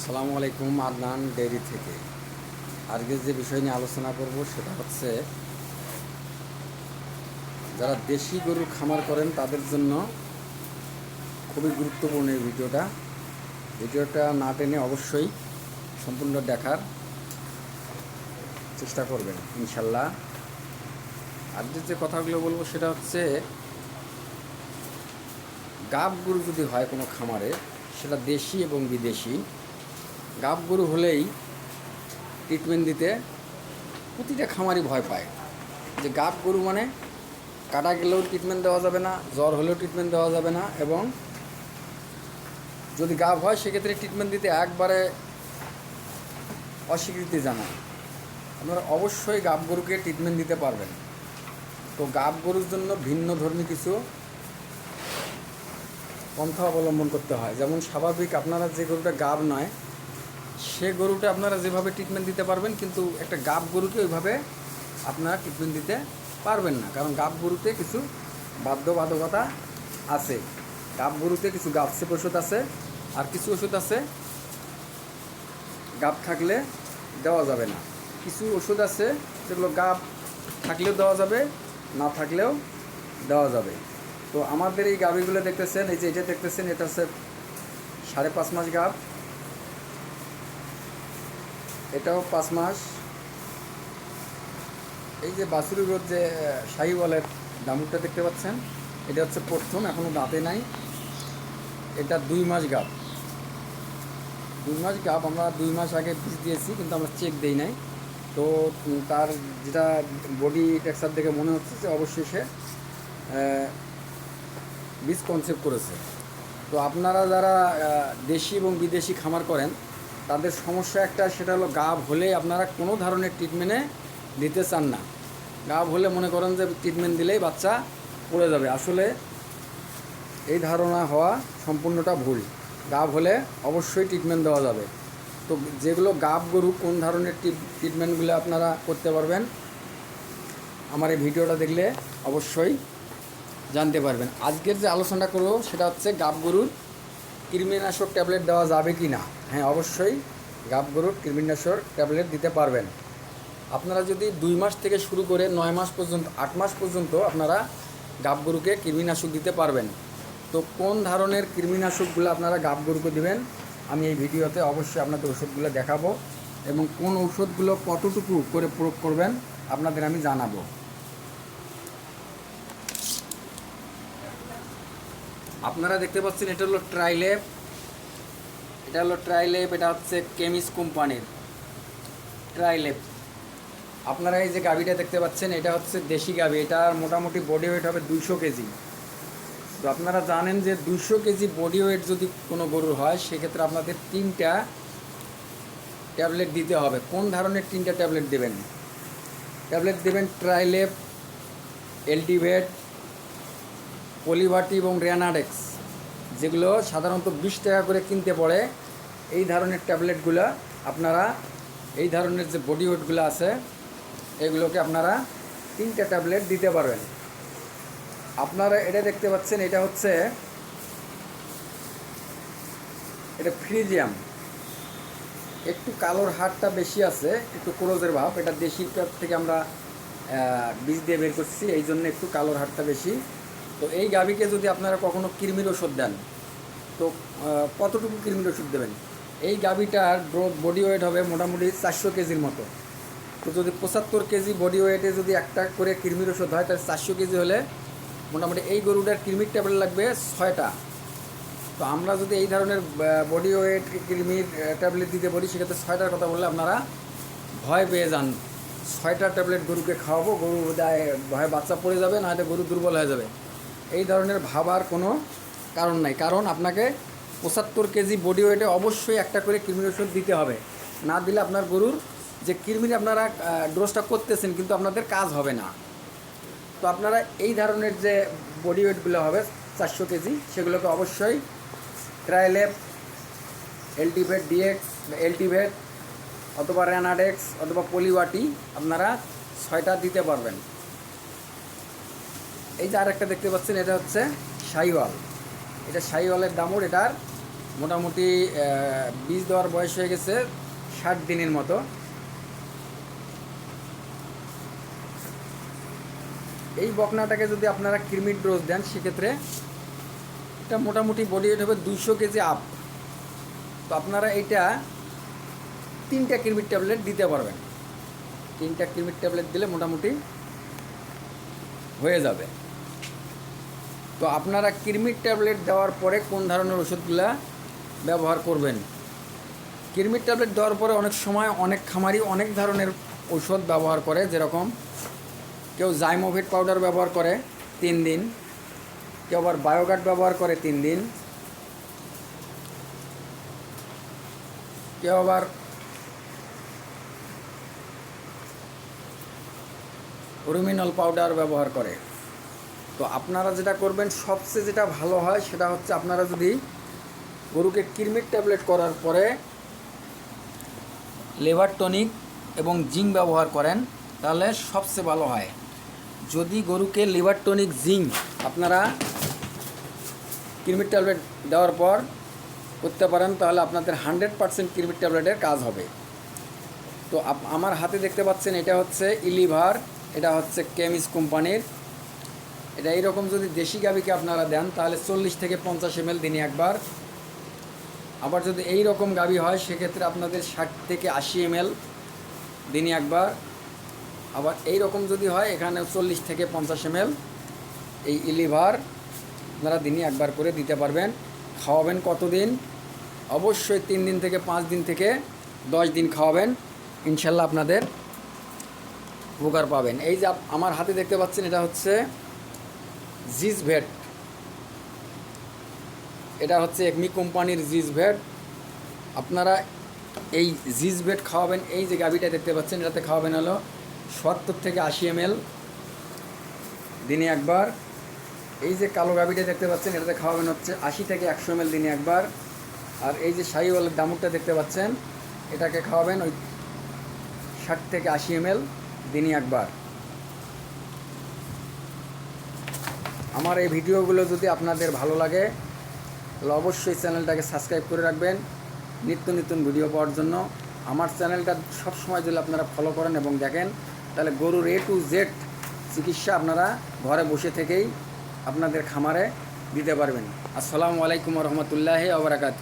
আসসালামু আলাইকুম, আদনান ডেইরি থেকে। আজকে যে বিষয় নিয়ে আলোচনা করব সেটা হচ্ছে, যারা দেশি গরুর খামার করেন তাদের জন্য খুবই গুরুত্বপূর্ণ এই ভিডিওটা। ভিডিওটা না টেনে অবশ্যই সম্পূর্ণ দেখার চেষ্টা করবেন, ইনশাল্লাহ। আজকে যে কথাগুলো বলব সেটা হচ্ছে গাব গরু যদি হয় কোনো খামারে, সেটা দেশি এবং বিদেশি গাব গরু হলেই ট্রিটমেন্ট দিতে প্রতিটা খামারই ভয় পায়। যে গাব গরু মানে কাটা গেলেও ট্রিটমেন্ট দেওয়া যাবে না, জ্বর হলেও ট্রিটমেন্ট দেওয়া যাবে না এবং যদি গাব হয়, সেক্ষেত্রে ট্রিটমেন্ট দিতে একবারে অস্বীকৃতি জানায়। আপনারা অবশ্যই গাব গরুকে ট্রিটমেন্ট দিতে পারবেন। তো গাব গরুর জন্য ভিন্ন ধর্মী কিছু পন্থা অবলম্বন করতে হয়। যেমন স্বাভাবিক, আপনারা যে গরুটা গাব নয় সে গরুটা আপনারা যেভাবে ট্রিটমেন্ট দিতে পারবেন, কিন্তু একটা গাব গরুকে ওইভাবে আপনারা ট্রিটমেন্ট দিতে পারবেন না। কারণ গাব গরুতে কিছু বাধ্যবাধকতা আছে। গাব গরুতে কিছু গাবসেপ ওষুধ আছে, আর কিছু ওষুধ আছে, গাব থাকলে দেওয়া যাবে না। কিছু ওষুধ আছে, যেগুলো গাব থাকলেও দেওয়া যাবে, না থাকলেও দেওয়া যাবে। তো আমাদের এই গাভিগুলো দেখতেছেন, এই যে এটা দেখতেছেন, এটা হচ্ছে সাড়ে পাঁচ মাস গাভ এটাও পাঁচ মাস। এই যে বাসুরিগর যে শাহিওয়ালের দামুরটা দেখতে পাচ্ছেন, এটা হচ্ছে প্রথম এখনও দাঁতে নাই। এটা দুই মাস গাপ দুই মাস গাপ আমরা দুই মাস আগে বীজ দিয়েছি, কিন্তু আমরা চেক দেই নাই। তো তার যেটা বডি টেক্সচার দেখে মনে হচ্ছে যে অবশ্যই সে বীজ কনসেপ্ট করেছে। তো আপনারা যারা দেশি এবং বিদেশি খামার করেন তাদের সমস্যা একটা, সেটা হলো গাব হলে আপনারা কোনো ধরনের ট্রিটমেন্টে দিতে চান না। গাব হলে মনে করেন যে ট্রিটমেন্ট দিলেই বাচ্চা পড়ে যাবে। আসলে এই ধারণা হওয়া সম্পূর্ণটা ভুল। গাব হলে অবশ্যই ট্রিটমেন্ট দেওয়া যাবে। তো যেগুলো গাব গরু, কোন ধরনের ট্রিটমেন্টগুলো আপনারা করতে পারবেন, আমার এই ভিডিওটা দেখলে অবশ্যই জানতে পারবেন। আজকের যে আলোচনাটা করব, সেটা হচ্ছে গাব গরুর কৃমিনাশক ট্যাবলেট দেওয়া যাবে কি না? হ্যাঁ অবশ্যই গাব গরুর কৃমিনাশক ট্যাবলেট দিতে পারবেন। আপনারা যদি দুই মাস থেকে শুরু করে নয় মাস পর্যন্ত, আট মাস পর্যন্ত আপনারা গাব গরুকে কৃমিনাশক দিতে পারবেন। তো কোন ধরনের কৃমিনাশকগুলো আপনারা গাব গরুকে দেবেন, আমি এই ভিডিওতে অবশ্যই আপনাদের ওষুধগুলো দেখাবো এবং কোন ওষুধগুলো কতটুকু করে প্রয়োগ করবেন আপনাদের আমি জানাব। আপনারা দেখতে পাচ্ছেন, এটা হলো ট্রাইলেপ এটা হলো ট্রাইলেপ এটা হচ্ছে কেমিস কোম্পানির ট্রাইলেপ আপনারা এই যে গাভিটা দেখতে পাচ্ছেন, এটা হচ্ছে দেশি গাভি। এটার মোটামুটি বডি ওয়েট হবে দুইশো কেজি। তো আপনারা জানেন যে দুইশো কেজি বডি ওয়েট যদি কোনো গরুর হয়, সেক্ষেত্রে আপনাদের তিনটা ট্যাবলেট দিতে হবে। কোন ধরনের তিনটা ট্যাবলেট দেবেন? ট্যাবলেট দেবেন ট্রাইলেপ এলটিভেট পলিভাটি এবং রেনাডেক্স, যেগুলো সাধারণত বিশ টাকা করে কিনতে পড়ে, এই ধরনের ট্যাবলেটগুলো আপনারা, এই ধরনের যে বডি ওয়েটগুলো আছে, এগুলোকে আপনারা তিনটা ট্যাবলেট দিতে পারবেন। আপনারা এটা দেখতে পাচ্ছেন, এটা হচ্ছে, এটা ফ্রিজিয়াম। একটু কালোর হারটা বেশি আছে, একটু ক্রোজের ভাব, এটা দেশি দেশির থেকে আমরা বীজ দিয়ে বের করছি, এই জন্য একটু কালোর হারটা বেশি। তো এই গাভীকে যদি আপনারা কখনো কৃমির ওষুধ দেন, তো কতটুকু কৃমির ওষুধ দেবেন? এই গাভীটার বডি ওয়েট হবে মোটামুটি চারশো কেজির মতো। তো যদি পঁচাত্তর কেজি বডি ওয়েটে যদি একটা করে কৃমির ওষুধ হয়, তাহলে চারশো কেজি হলে মোটামুটি এই গরুটার কৃমির ট্যাবলেট লাগবে ছয়টা। তো আমরা যদি এই ধরনের বডি ওয়েট কৃমির ট্যাবলেট দিতে বলি, সেক্ষেত্রে ছয়টার কথা বললে আপনারা ভয় পেয়ে যান। ছয়টা ট্যাবলেট গরুকে খাওয়াবো, গরু দেয় ভয়ে বাচ্চা পড়ে যাবে, নাহলে গরু দুর্বল হয়ে যাবে। এই ধরনের ভাবার কোনো কারণ নাই। কারণ আপনাকে পঁচাত্তর কেজি বডি ওয়েটে অবশ্যই একটা করে কৃমির ওষুধ দিতে হবে। না দিলে আপনার গরুর যে কৃমির আপনারা ডোজটা করতেছেন কিন্তু আপনাদের কাজ হবে না। তো আপনারা এই ধরনের যে বডি ওয়েটগুলো হবে, চারশো কেজি, সেগুলোকে অবশ্যই ট্রাইলেপ এলটিভেট ডিএক্স এলটিভেট অথবা র্যানাডেক্স অথবা পলিওয়াটি আপনারা ছয়টা দিতে পারবেন। এই যে আরেকটা দেখতে পাচ্ছেন, এটা হচ্ছে শাইওয়াল এটা শাইওয়ালের দামুর এটার মোটামুটি বীজ দেওয়ার বয়স হয়ে গেছে ষাট দিনের মতো। এই বকনাটাকে যদি আপনারা কৃমির ডোজ দেন, সেক্ষেত্রে এটা মোটামুটি বডি ওয়েট হবে দুশো কেজি আপ তো আপনারা এটা তিনটা কৃমির ট্যাবলেট দিতে পারবেন। তিনটা কৃমির ট্যাবলেট দিলে মোটামুটি হয়ে যাবে। তো আপনারা কৃমির ট্যাবলেট দেওয়ার পরে কোন ধরনের ওষুধগুলা ব্যবহার করবেন? কৃমির ট্যাবলেট দেওয়ার পরে অনেক সময় অনেক খামারি অনেক ধরনের ওষুধ ব্যবহার করে, যেরকম কেউ জাইমোভিট পাউডার ব্যবহার করে তিন দিন, কেউ আবার বায়োগার্ড ব্যবহার করে তিন দিন, কেউ আবার রুমিনল পাউডার ব্যবহার করে। তো আপনারা যেটা করবেন, সবচেয়ে যেটা ভালো হয় সেটা হচ্ছে আপনারা যদি গরুকে কৃমির ট্যাবলেট করার পরে লেভার টনিক এবং জিঙ্ক ব্যবহার করেন, তাহলে সবচেয়ে ভালো হয়। যদি গরুকে লিভার টনিক, জিঙ্ক আপনারা কৃমির ট্যাবলেট দেওয়ার পর করতে পারেন, তাহলে আপনাদের হান্ড্রেড পার্সেন্ট কৃমির ট্যাবলেটের কাজ হবে। তো আমার হাতে দেখতে পাচ্ছেন এটা হচ্ছে ইলিভার, এটা হচ্ছে কেমিস কোম্পানির। এটা এইরকম যদি দেশি গাভিকে আপনারা দেন, তাহলে চল্লিশ থেকে পঞ্চাশ এম দিনে একবার। আবার যদি এই রকম গাভি হয়, সেক্ষেত্রে আপনাদের ষাট থেকে আশি এম দিনে একবার। আবার এই রকম যদি হয় এখানে চল্লিশ থেকে পঞ্চাশ এম এই ইলিভার আপনারা দিনে একবার করে দিতে পারবেন। খাওয়াবেন কতদিন? অবশ্যই তিন দিন থেকে পাঁচ দিন থেকে দশ দিন খাওয়াবেন। ইনশাল্লাহ আপনাদের উপকার পাবেন। এই যে আমার হাতে দেখতে পাচ্ছেন, এটা হচ্ছে জিজ ভেট এটা হচ্ছে একমি কোম্পানির জিজ ভেট আপনারা এই জিজ ভেট খাওয়াবেন, এই যে গাভিটা দেখতে পাচ্ছেন, এটাতে খাওয়াবেন হলো সত্তর থেকে আশি এম দিনে একবার। এই যে কালো গাভিটা দেখতে পাচ্ছেন, এটাতে খাওয়াবেন হচ্ছে আশি থেকে একশো এম দিনে একবার। আর এই যে শাহিওয়ালের দামুকটা দেখতে পাচ্ছেন, এটাকে খাওয়াবেন ওই ষাট থেকে আশি এম দিনে একবার। আমার এই ভিডিওগুলো যদি আপনাদের ভালো লাগে, তাহলে অবশ্যই চ্যানেলটাকে সাবস্ক্রাইব করে রাখবেন। নিত্য নতুন ভিডিও পাওয়ার জন্য। আমার চ্যানেলটা সবসময় যদি আপনারা ফলো করেন এবং দেখেন, তাহলে গরুর এ টু জেড চিকিৎসা আপনারা ঘরে বসে থেকেই আপনাদের খামারে দিতে পারবেন। আসসালামু আলাইকুম রহমতুল্লাহ আবরাকাত